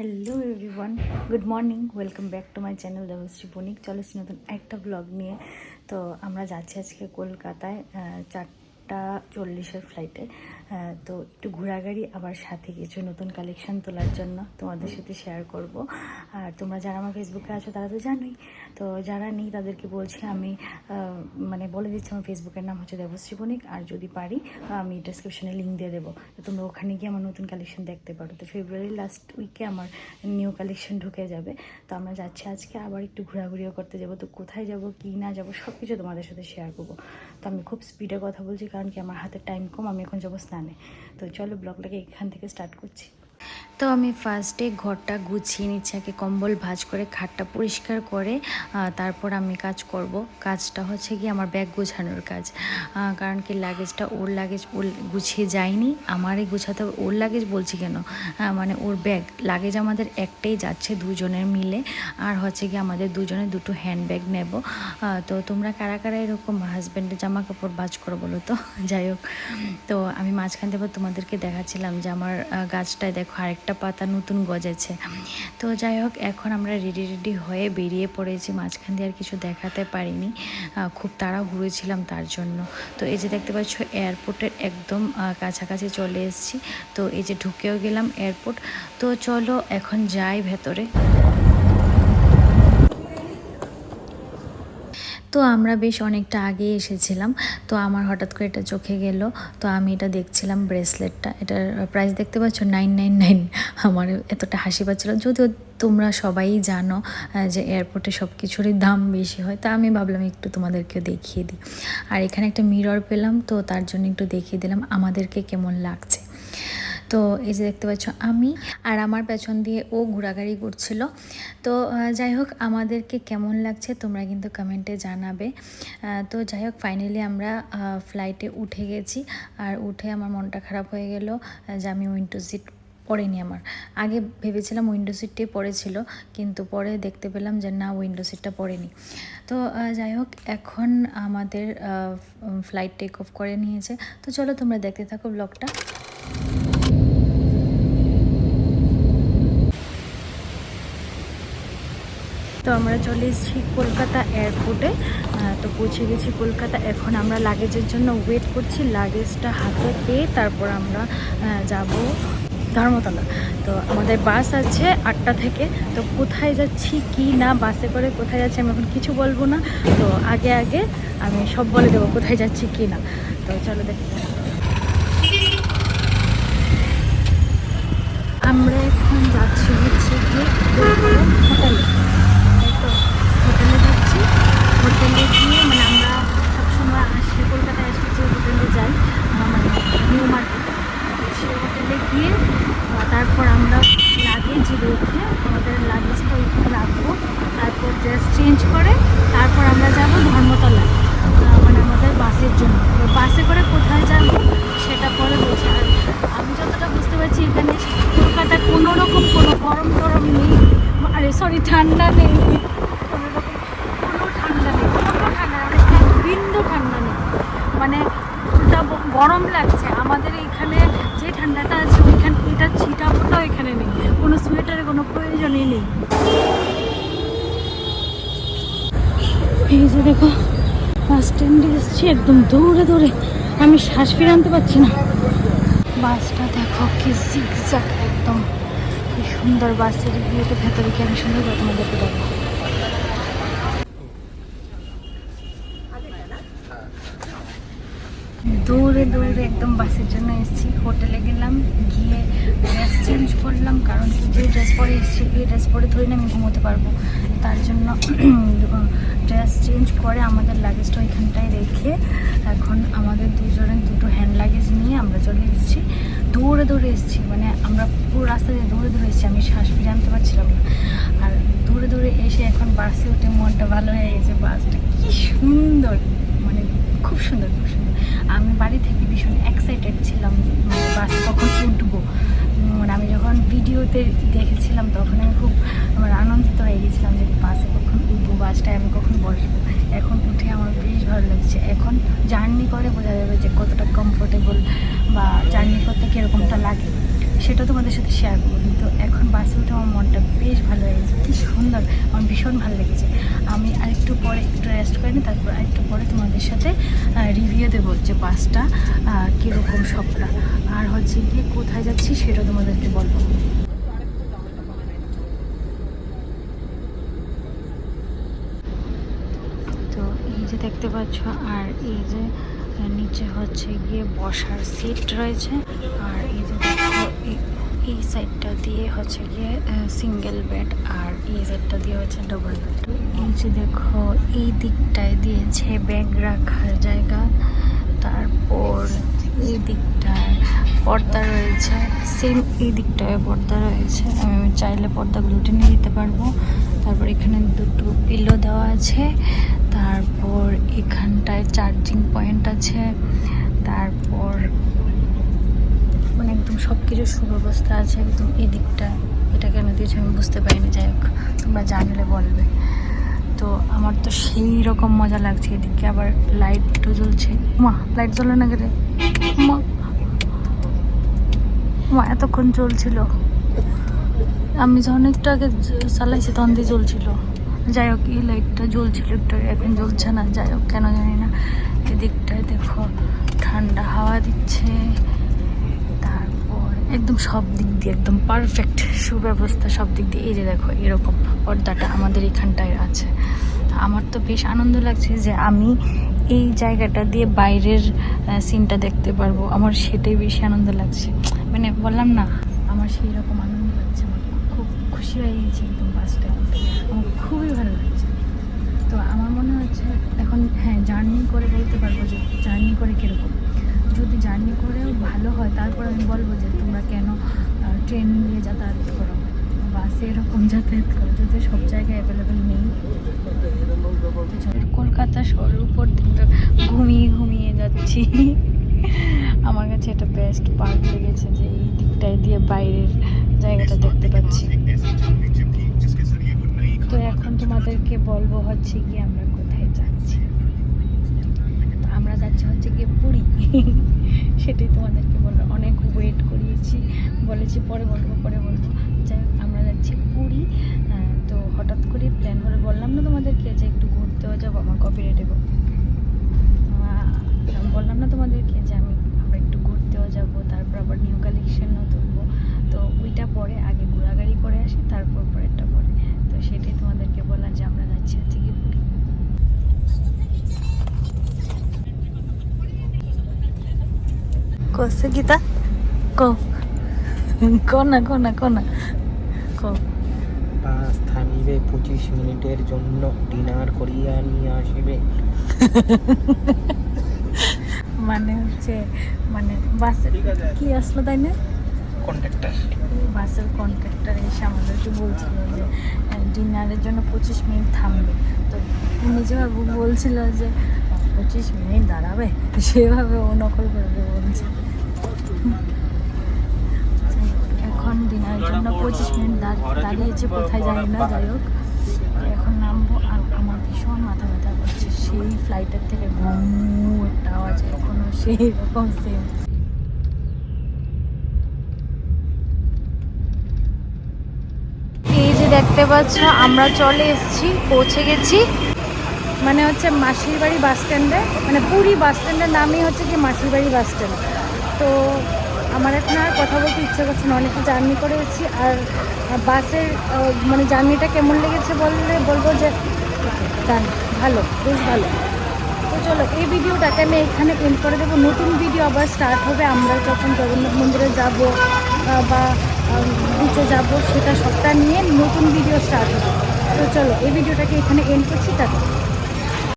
Hello everyone good morning welcome back to my channel Debashree Banik Shri নতুন একটা blog নিয়ে। তো আমরা যাচ্ছি আজকে কলকাতায় আহ, চারটা চল্লিশের ফ্লাইটে তো একটু ঘোরাঘুরি আবার সাথে কিছু নতুন কালেকশন তোলার জন্য তোমাদের সাথে শেয়ার করব। আর তোমরা যারা আমার ফেসবুকে আছো তারা তো জানোই, তো যারা নেই তাদেরকে বলছি আমি মানে বলে দিচ্ছি আমার ফেসবুকের নাম হচ্ছে দেবশ্রী বণিক আর যদি পারি, আমি ডিসক্রিপশনে লিঙ্ক দিয়ে দেবো। তো তোমরা ওখানে গিয়ে আমার নতুন কালেকশন দেখতে পারো। তো ফেব্রুয়ারি লাস্ট উইকে আমার নিউ কালেকশন ঢুকে যাবে। তো আমরা যাচ্ছি আজকে, আবার একটু ঘোরাঘুরিও করতে যাব। তো কোথায় যাব, কী না যাব সব কিছু তোমাদের সাথে শেয়ার করব। তো আমি খুব স্পিডে কথা বলছি, কারণ কি আমার হাতে টাইম কম আমি এখন যাব স্নানে তো চলো ব্লগটাকে এখান থেকে স্টার্ট করছি তো আমি ফার্স্টে ঘরটা গুছিয়ে নিচ্ছি আগে কম্বল ভাজ করে খাটটা পরিষ্কার করে তারপর আমি কাজ করব। কাজটা হচ্ছে কি আমার ব্যাগ গোছানোর কাজ। কারণ কি লাগেজটা ওর লাগেজ ওর গুছিয়ে যায়নি আমারই গোছাতে। ওর লাগেজ বলছি কেন? আহ, মানে ওর ব্যাগ লাগেজ আমাদের একটাই যাচ্ছে দুজনের মিলে আর হচ্ছে কি আমাদের দুজনে দুটো হ্যান্ড ব্যাগ নেব তো তোমরা কারা কারা এরকম হাজব্যান্ডের জামা কাপড় ভাজ করো বলো তো? যাই হোক। তো আমি মাঝখান থেকে তোমাদেরকে দেখাচ্ছিলাম যে আমার গাছটায় দেখো আরেকটা পাতা নতুন গজেছে তো যাই হোক, এখন আমরা রেডি রেডি হয়ে বেরিয়ে পড়েছি। মাঝখান দিয়ে আর কিছু দেখাতে পারিনি। খুব তাড়াহুড়ো ঘুরেছিলাম তার জন্য। তো এই যে দেখতে পাচ্ছ এয়ারপোর্টের একদম কাছাকাছি চলে এসেছি। তো এই যে ঢুকেও গেলাম এয়ারপোর্ট তো চলো এখন যাই ভেতরে। তো আমরা বেশ অনেকটা আগে এসেছিলাম। তো আমার হঠাৎ করে এটা চোখে গেল। তো আমি এটা দেখছিলাম ব্রেসলেটটা। এটার প্রাইস দেখতে পাচ্ছ? নাইন নাইন নাইন আমার এতটা হাসি পাচ্ছিল। যদিও তোমরা সবাই জানো যে এয়ারপোর্টে সব কিছুরই দাম বেশি হয়। তা আমি ভাবলাম একটু তোমাদেরকেও দেখিয়ে দিই। আর এখানে একটা মিরর পেলাম। তো তার জন্য একটু দেখিয়ে দিলাম আমাদেরকে কেমন লাগছে। তো এই যে দেখতে পাচ্ছ আমি আর আমার পেছন দিয়ে ও ঘোরাঘুরি করছিল। তো যাই হোক, আমাদেরকে কেমন লাগছে তোমরা কিন্তু কমেন্টে জানাবে। তো যাই হোক ফাইনালি আমরা ফ্লাইটে উঠে গেছি। আর উঠে আমার মনটা খারাপ হয়ে গেল, যে আমি উইন্ডো সিট পড়েনি আমার। আগে ভেবেছিলাম উইন্ডো সিটটাই পড়েছিল কিন্তু পরে দেখতে পেলাম যে না উইন্ডো সিটটা পড়েনি তো যাই হোক, এখন আমাদের ফ্লাইট টেক অফ করে নিয়েছে। তো চলো তোমরা দেখতে থাকো ব্লগটা তো আমরা চলে এসেছি কলকাতা এয়ারপোর্টে তো পৌঁছে গেছি কলকাতা। এখন আমরা লাগেজের জন্য ওয়েট করছি, লাগেজটা হাতে পেয়ে তারপর আমরা যাব ধর্মতলা। তো আমাদের বাস আছে আটটা থেকে, তো কোথায় যাচ্ছি, কি না, বাসে করে কোথায় যাচ্ছি আমি এখন কিছু বলব না। তো আগে আগে আমি সব বলে দেবো কোথায় যাচ্ছি, কি না। তো চলো দেখি। আমরা এখন যাচ্ছি হচ্ছে গিয়ে এই তো হোটেলে যাচ্ছি হোটেলে গিয়ে মানে আমরা সবসময় আসলে কলকাতায় আসলে যে হোটেলে যাই মানে নিউ মার্কেটে। সেই হোটেলে গিয়ে তারপর আমরা লাগেজ রেখে আমাদের লাগেজটা ওইখানে রাখব। তারপর ড্রেস চেঞ্জ করে, তারপর আমরা যাব ধর্মতলায় মানে আমাদের বাসের জন্য। বাসে করে কোথায় যাব, সেটা পরে বলছি। আর আমি যতটা বুঝতে পারছি, এখানে কলকাতায় কোনো রকম কোনো গরম টরম নেই। আরে সরি ঠান্ডা নেই। এই যে দেখো বাস স্ট্যান্ডে এসেছি, একদম দৌড়ে দৌড়ে। আমি শ্বাস ফিরে আনতে পারছি না। বাসটা দেখো কি জিগজ্যাগ একদম। কি সুন্দর বাসের ভিউটা ভেতরে কি আমি সুন্দর তোমাদেরকে দেখো দৌড়ে দৌড়ে একদম বাসের জন্য এসেছি, হোটেলে গেলাম, গিয়ে ড্রেস চেঞ্জ করলাম, কারণ কি যে ড্রেস পরে এসেছি এই ড্রেস পরে ধরে না আমি ঘুমোতে পারব। তার জন্য ড্রেস চেঞ্জ করে আমাদের লাগেজটা ওইখানটায় রেখে এখন আমাদের দুজনের দুটো হ্যান্ড লাগেজ নিয়ে আমরা চলে এসেছি। দৌড়ে দৌড়ে এসেছি মানে আমরা পুরো রাস্তা দিয়ে দৌড়ে দৌড়ে এসেছি, আমি শ্বাস ফিরে আনতে পারছিলাম না। আর দৌড়ে দৌড়ে এসে এখন বাসে উঠে মনটা ভালো হয়ে গেছে, বাসটা কি সুন্দর মানে খুব সুন্দর খুব সুন্দর। আমি বাড়ি থেকে ভীষণ এক্সাইটেড ছিলাম মানে বাসে কখন উঠবো? মানে আমি যখন ভিডিওতে দেখেছিলাম, তখন আমি খুব আমার আনন্দিত হয়ে গেছিলাম যে বাসে কখন উঠবো, বাসটায় আমি কখন বসবো। এখন উঠে আমার বেশ ভালো লাগছে। এখন জার্নি করে বোঝা যাবে যে কতটা কমফোর্টেবল বা জার্নি করতে কীরকমটা লাগে। সেটা তোমাদের সাথে শেয়ার করব। কিন্তু এখন বাসে উঠে আমার মনটা বেশ ভালো হয়ে গেছে। কী সুন্দর, আমার ভীষণ ভালো লেগেছে। আমি আরেকটু পরে, একটু রেস্ট করে নিই, তারপর আরেকটু পরে তোমাদের সাথে রিভিউ দেবো যে বাসটা কীরকম সবটা আর হচ্ছে গিয়ে কোথায় যাচ্ছি সেটা তোমাদেরকে বলব। যে দেখতে পাচ্ছ, আর এই যে আহ, নিচে হচ্ছে গিয়ে বসার সিট রয়েছে। আর এই যে এই- সাইডটা দিয়ে হচ্ছে গিয়ে সিঙ্গেল বেড আর এই সাইডটা দিয়ে হচ্ছে ডবল বেড এই যে দেখো এই দিকটায় দিয়েছে ব্যাগ রাখার জায়গা। তারপর এই দিকটায় পর্দা রয়েছে। সেম এই দিকটায় পর্দা রয়েছে। আমি চাইলে পর্দাগুলো টেনে দিতে পারব। তারপর এখানে দুটো পিলো দেওয়া আছে। পয়েন্ট আছে তারপর মানে একদম সব কিছু সুব্যবস্থা আছে একদম এদিকটা। দিকটা এটা কেন দিয়েছে, আমি বুঝতে পারিনি, যাই হোক, তোমরা জানলে বলবে। তো আমার তো সেই রকম মজা লাগছে এদিকে, আবার লাইটও জ্বলছে। মা, লাইট জ্বলে না গেলে মা মা, এতক্ষণ চলছিল আমি যখন একটু আগে চালাইছি, তখন দিয়ে জ্বলছিল। যাই হোক, এই লাইটটা জ্বলছিল একটু এখন জ্বলছে না, যাই হোক, কেন জানি না। এদিকটায় দেখো, ঠান্ডা হাওয়া দিচ্ছে, তারপর একদম সব দিক দিয়ে একদম পারফেক্ট সুব্যবস্থা সব দিক দিয়ে। এই যে দেখো, এরকম পর্দাটা আমাদের এখানটায় আছে। আমার তো বেশ আনন্দ লাগছে যে আমি এই জায়গাটা দিয়ে বাইরের সিনটা দেখতে পারব। আমার সেটাই বেশি আনন্দ লাগছে। মানে বললাম না, আমার সেই রকম আনন্দ লাগছে। আমার খুব খুশি হয়ে গেছি একদম বাসটা আমার খুবই ভালো লাগছে। তো আমার মনে হচ্ছে এখন হ্যাঁ জার্নি করে বলতে পারব যে জার্নি করে কীরকম। যদি জার্নি করেও ভালো হয়, তারপর আমি বলব যে তোমরা কেন ট্রেন নিয়ে যাতায়াত করো? বাসে এরকম যাতায়াত করো যদি সব জায়গায় অ্যাভেলেবেল নেই। কলকাতা শহরের উপর ঘুমিয়ে ঘুমিয়ে যাচ্ছি। আমার কাছে এটা বেস্ট পার্ক লেগেছে যে এই দিকটায় দিয়ে বাইরের জায়গাটা দেখতে পাচ্ছি। তো এখন তোমাদেরকে বলব হচ্ছে কি আমরা কোথায় যাচ্ছি। তো আমরা যাচ্ছি হচ্ছে গিয়ে পুরী। সেটাই তোমাদেরকে বলব। অনেক ওয়েট করিয়েছি। বলেছি পরে বলব পরে বলব। যাই আমরা যাচ্ছি পুরী। তো হঠাৎ করে প্ল্যান করে বললাম না তোমাদেরকে যে একটু ঘুরতেও যাব? আমার কপি কসে গীতা? কো কোনা কোনা কোনা কো বাস থামিবে পঁচিশ মিনিটের জন্য ডিনার করিয়া নিয়ে আসিবে। মানে হচ্ছে মানে বাসের কি আসলো তাই না? কন্ট্রাক্টর বাসের কন্ট্রাক্টর এসে আমাদেরকে বলছিল যে ডিনারের জন্য পঁচিশ মিনিট থামবে। তো উনি যেভাবে বলছিল যে পঁচিশ মিনিট দাঁড়াবে? সেভাবে ও নকল করে বলছে। এখন ডিনারের জন্য পঁচিশ মিনিট দাঁড়- দাঁড়িয়েছে, কোথায় যাই না, যাই হোক। এখন নামবো আর আমার ভীষণ মাথা ব্যথা করছে। সেই ফ্লাইটের থেকে ঘুম একটা আওয়াজ এখনও সেই রকম সেম দেখতে পাচ্ছ, আমরা চলে এসেছি, পৌঁছে গেছি। মানে হচ্ছে মাসির বাড়ি বাস স্ট্যান্ডে। মানে পুরী বাস স্ট্যান্ডের নামই হচ্ছে কি মাসির বাড়ি বাস স্ট্যান্ড। তো আমার এখন আর কথা বলতে ইচ্ছে করছে না। অনেক জার্নি করে এসেছি। আর বাসের মানে জার্নিটা কেমন লেগেছে বললে, বলব যে ডান, ভালো, বেশ ভালো। তো চলো, এই ভিডিওটাকে আমি এখানে এন্ড করে দেবো। নতুন ভিডিও আবার স্টার্ট হবে। আমরা যখন জগন্নাথ মন্দিরে যাব বা বিচে যাব, সেটা সবটা নিয়ে নতুন ভিডিও স্টার্ট হবে। তো চলো, এই ভিডিওটাকে এখানে এন্ড করছি। তারপর